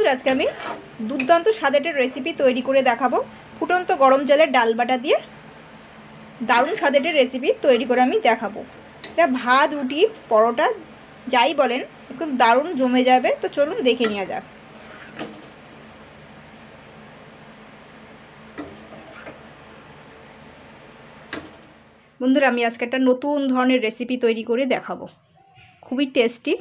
বন্ধুরা, আজকে আমি দুর্দান্ত স্বাদের রেসিপি তৈরি করে দেখাবো। ফুটন্ত গরম জলের ডাল বাটা দিয়ে দারুণ স্বাদের রেসিপি তৈরি করে আমি দেখাবো। এটা ভাত, রুটি, পরোটা, যাই বলেন, একদম দারুণ জমে যাবে। তো চলুন দেখে নেওয়া যাক। বন্ধুরা, আমি আজকে একটা নতুন ধরনের রেসিপি তৈরি করে দেখাবো। খুবই টেস্টি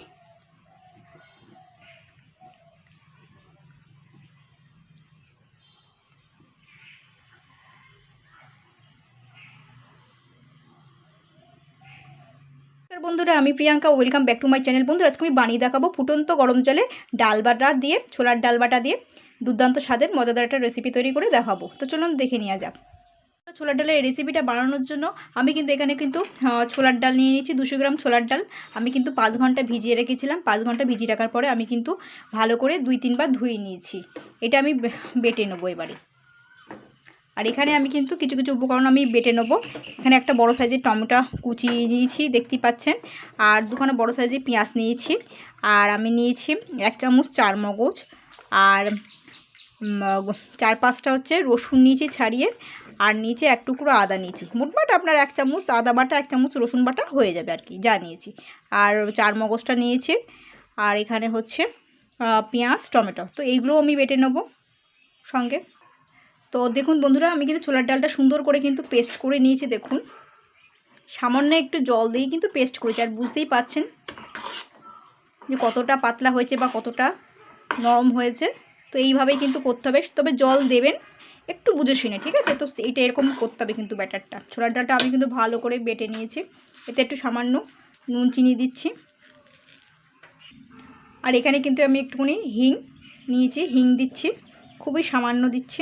বন্ধুরা, আমি Priyanka welcome back to my channel বন্ধুরা, আজকে আমি বানিয়ে দেখাবো ফুটন্ত গরম জলে ডাল বাটা দিয়ে, ছোলার ডাল বাটা দিয়ে দুর্দান্ত স্বাদের, মজাদার একটা রেসিপি তৈরি করে দেখাবো। তো চলুন দেখে নেওয়া যাক। ছোলার ডালের রেসিপিটা বানানোর জন্য আমি কিন্তু এখানে কিন্তু ছোলার ডাল নিয়ে নিয়েছি, দুশো গ্রাম ছোলার ডাল। আমি কিন্তু পাঁচ ঘণ্টা ভিজিয়ে রেখেছিলাম। পাঁচ ঘণ্টা ভিজিয়ে রাখার পরে আমি কিন্তু ভালো করে দুই তিনবার ধুয়ে নিয়েছি। এটা আমি বেটে নেব এবারে। আর এখানে আমি কিন্তু কিছু কিছু উপকরণ আমি বেটে নেব। এখানে একটা বড় সাইজের টমেটো কুচিয়ে নিয়েছি দেখতেই পাচ্ছেন। আর দুখানা বড় সাইজের পেঁয়াজ নিয়েছি। আর আমি নিয়েছি এক চামচ চার মগজ আর চার পাঁচটা হচ্ছে রসুন নিয়েছি ছাড়িয়ে। আর নিচে এক টুকরো আদা নিয়েছি। মোটমাট আপনার এক চামচ আদা বাটা, এক চামচ রসুন বাটা হয়ে যাবে আর কি, যা নিয়েছি। আর চার মগজটা নিয়েছি। আর এখানে হচ্ছে পেঁয়াজ, টমেটো। তো এইগুলো আমি বেটে নেব সঙ্গে। তো দেখুন বন্ধুরা, আমি কিন্তু ছোলার ডালটা সুন্দর করে কিন্তু পেস্ট করে নিয়েছি, দেখুন। সামান্য একটু জল দিয়ে কিন্তু পেস্ট করেছি, আর বুঝতেই পাচ্ছেন যে কতটা পাতলা হয়েছে বা কতটা নরম হয়েছে। তো এইভাবেই কিন্তু করতে হবে, তবে জল দেবেন একটু বুঝে শুনে, ঠিক আছে? তো এইটা এরকম করতে হবে কিন্তু ব্যাটারটা। ছোলার ডালটা আমি কিন্তু ভালো করে বেটে নিয়েছি। এতে একটু সামান্য নুন, চিনি দিচ্ছি। আর এখানে কিন্তু আমি একটুখানি হিং নিয়েছি, হিং দিচ্ছি, খুবই সামান্য দিচ্ছি।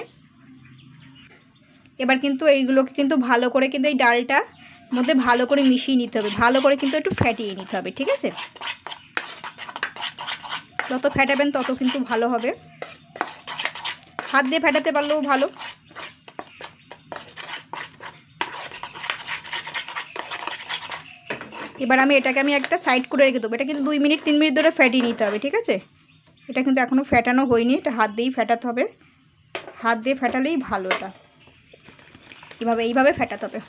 এবার কিন্তু এইগুলোকে কিন্তু ভালো করে কিন্তু এই ডালটা মধ্যে ভালো করে মিশিয়ে নিতে হবে। ভালো করে কিন্তু একটু ফ্যাটিয়ে নিতে হবে, ঠিক আছে? যত ফ্যাটাবেন তত কিন্তু ভালো হবে। হাত দিয়ে ফেটাতে পারলেও ভালো। এবার আমি এটাকে আমি একটা সাইড করে রেখে দেবো। এটা কিন্তু দুই মিনিট, তিন মিনিট ধরে ফ্যাটিয়ে নিতে হবে, ঠিক আছে? এটা কিন্তু এখনও ফ্যাটানো হয়নি। এটা হাত দিয়েই ফ্যাটাতে হবে। হাত দিয়ে ফ্যাটালেই ভালো এটা। এভাবে এইভাবে ফেটাতে হবে।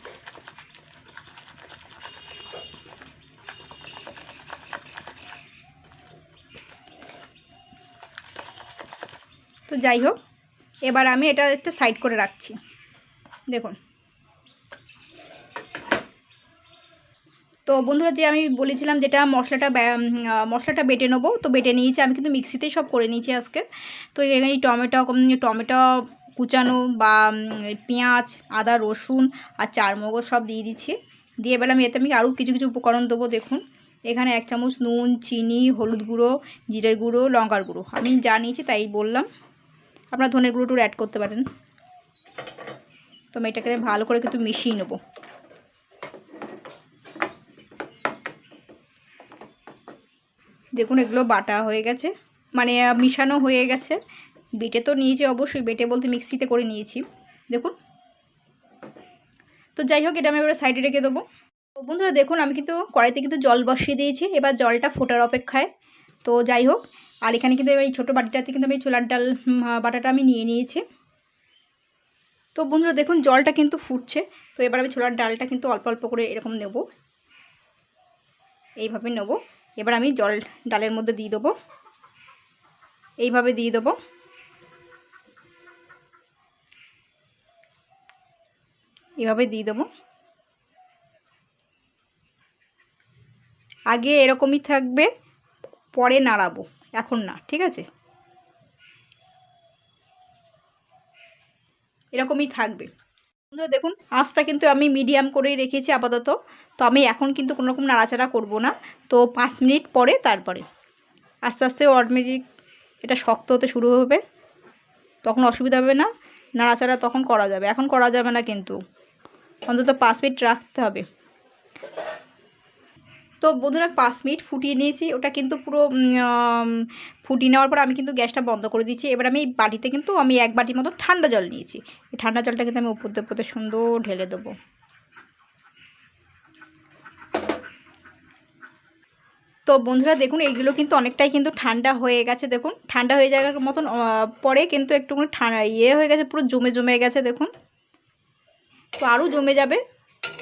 তো যাই হোক, এবার আমি এটা একটা সাইড করে রাখছি। দেখুন। তো বন্ধুরা, যে আমি বলেছিলাম যেটা মশলাটা মশলাটা বেটে নেব, তো বেটে নিয়েছি, আমি কিন্তু মিক্সিতেই সব করে নিয়েছি আজকে। তো এই টমেটো টমেটো কুচানো বা পেঁয়াজ, আদা, রসুন আর চার মগজ সব দিয়ে দিচ্ছি। দিয়ে আমি এতে আমি আরও কিছু কিছু উপকরণ দেবো, দেখুন। এখানে এক চামচ নুন, চিনি, হলুদ গুঁড়ো, জিরের গুঁড়ো, লঙ্কার গুঁড়ো। আমি যা নিয়েছি তাই বললাম। আপনার ধনের গুঁড়ো টুড়ো অ্যাড করতে পারেন। তো আমি এটাকে ভালো করে কিন্তু মিশিয়ে নেব। দেখুন, এগুলো বাটা হয়ে গেছে। মানে মিশানো হয়ে গেছে। বেটে তো নিয়েছি অবশ্যই, বেটে বলতে মিক্সিতে করে নিয়েছি। দেখুন। তো যাই হোক, এটা আমি এবার সাইডে রেখে দেবো। তো বন্ধুরা, দেখুন, আমি কিন্তু কড়াইতে কিন্তু জল বসিয়ে দিয়েছি। এবার জলটা ফোটার অপেক্ষায়। তো যাই হোক, আর এখানে কিন্তু এই ছোটো বাটিটাতে কিন্তু আমি ছোলার ডাল বাটাটা আমি নিয়ে নিয়েছি। তো বন্ধুরা, দেখুন, জলটা কিন্তু ফুটছে। তো এবার আমি ছোলার ডালটা কিন্তু অল্প অল্প করে এরকম নেব। এইভাবে নেব। এবার আমি জল, ডালের মধ্যে দিয়ে দেবো। এইভাবে দিয়ে দেবো। এভাবে দিয়ে দেবো। আগে এরকমই থাকবে, পরে নাড়াবো, এখন না, ঠিক আছে? এরকমই থাকবে। দেখুন, আঁচটা কিন্তু আমি মিডিয়াম করেই রেখেছি আপাতত। তো আমি এখন কিন্তু কোনো রকম নাড়াচাড়া করব না। তো পাঁচ মিনিট পরে তারপরে। আস্তে আস্তে অটোমেটিক এটা শক্ত হতে শুরু হবে। তখন অসুবিধা হবে না। নাড়াচাড়া তখন করা যাবে। এখন করা যাবে না কিন্তু। অন্তত পাঁচ মিনিট রাখতে হবে। তো বন্ধুরা, পাঁচ মিনিট ফুটিয়ে নিয়েছি। ওটা কিন্তু পুরো ফুটিয়ে নেওয়ার পর আমি কিন্তু গ্যাসটা বন্ধ করে দিয়েছি। এবার আমি বাটিতে কিন্তু আমি এক বাটির মতো ঠান্ডা জল নিয়েছি। এই ঠান্ডা জলটা কিন্তু আমি উপর দিয়ে সুন্দর ঢেলে দেবো। তো বন্ধুরা, দেখুন, এইগুলো কিন্তু অনেকটাই কিন্তু ঠান্ডা হয়ে গেছে। দেখুন, ঠান্ডা হয়ে যাওয়ার মতন পরে কিন্তু একটুখানি ঠান্ডা ইয়ে হয়ে গেছে, পুরো জমে জমে গেছে, দেখুন। তো আরও জমে যাবে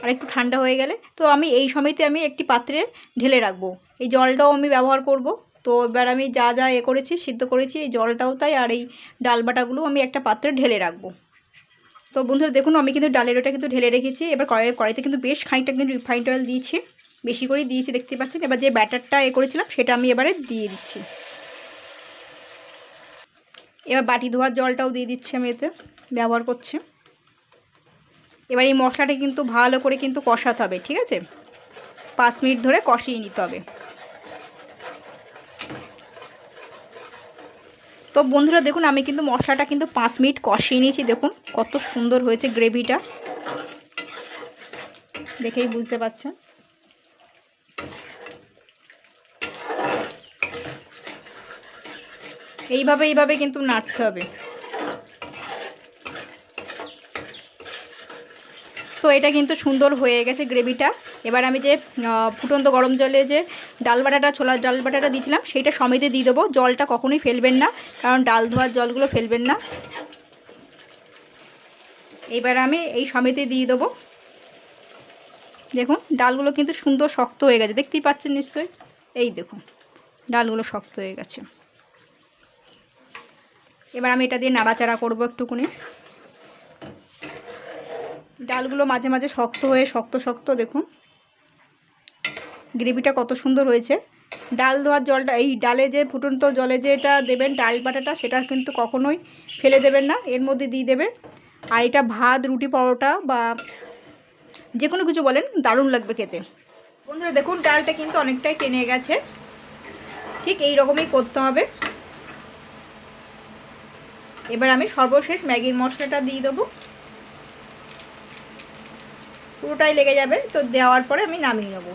আর একটু ঠান্ডা হয়ে গেলে। তো আমি এই সময়তে আমি একটি পাত্রে ঢেলে রাখব। এই জলটাও আমি ব্যবহার করব। তো এবার আমি যা যা এ করেছি, সিদ্ধ করেছি, এই জলটাও তাই আর এই ডাল বাটাগুলো আমি একটা পাত্রে ঢেলে রাখব। তো বন্ধুরা, দেখুন, আমি কিন্তু ডালের ওটা কিন্তু ঢেলে রেখেছি। এবার কড়াই কড়াইতে কিন্তু বেশ খানিকটা কিন্তু রিফাইন্ড অয়েল দিয়েছি। বেশি করেই দিয়েছি, দেখতে পাচ্ছেন? এবার যে ব্যাটারটা এ করেছিলাম, সেটা আমি এবারে দিয়ে দিচ্ছি। এবার বাটি ধোয়ার জলটাও দিয়ে দিচ্ছি আমি এতে, ব্যবহার করছি। এবার এই মশলাটা কিন্তু ভালো করে কিন্তু কষাতে হবে, ঠিক আছে? পাঁচ মিনিট ধরে কষিয়ে নিতে হবে। তো বন্ধুরা, দেখুন, আমি কিন্তু মশলাটা কিন্তু পাঁচ মিনিট কষিয়ে নিয়েছি। দেখুন, কত সুন্দর হয়েছে গ্রেভিটা। দেখেই বুঝতে পারছেন? এইভাবে এইভাবে কিন্তু নাড়তে হবে। তো এটা কিন্তু সুন্দর হয়ে গেছে গ্রেভিটা। এবার আমি যে ফুটন্ত গরম জলে যে ডাল বাটাটা ছোলার ডাল বাটাটা দিয়েছিলাম সেইটা সমেতে দিয়ে দেবো। জলটা কখনোই ফেলবেন না, কারণ ডাল ধোয়ার জলগুলো ফেলবেন না। এবার আমি এই সমেতে দিয়ে দেবো। দেখুন, ডালগুলো কিন্তু সুন্দর শক্ত হয়ে গেছে। দেখতেই পাচ্ছেন নিশ্চয়ই? এই দেখুন, ডালগুলো শক্ত হয়ে গেছে। এবার আমি এটা দিয়ে নাড়াচাড়া করব একটুকুনি। ডালগুলো মাঝে মাঝে শক্ত হয়ে শক্ত শক্ত দেখুন। গ্রেভিটা কত সুন্দর হয়েছে। ডাল ধোয়ার জলটা, এই ডালে যে ফুটন্ত জলে যে এটা দেবেন ডাল বাটাটা, সেটা কিন্তু কখনোই ফেলে দেবেন না, এর মধ্যে দিয়ে দেবেন। আর এটা ভাত, রুটি, পরোটা বা যে কোনো কিছু বলেন, দারুণ লাগবে খেতে। বন্ধুরা, দেখুন, ডালটা কিন্তু অনেকটাই টেনে গেছে। ঠিক এই রকমই করতে হবে। এবার আমি সর্বশেষ ম্যাগির মশলাটা দিয়ে দেবো। পুরোটাই লেগে যাবে তো দেওয়ার পরে আমি নামিয়ে নেব।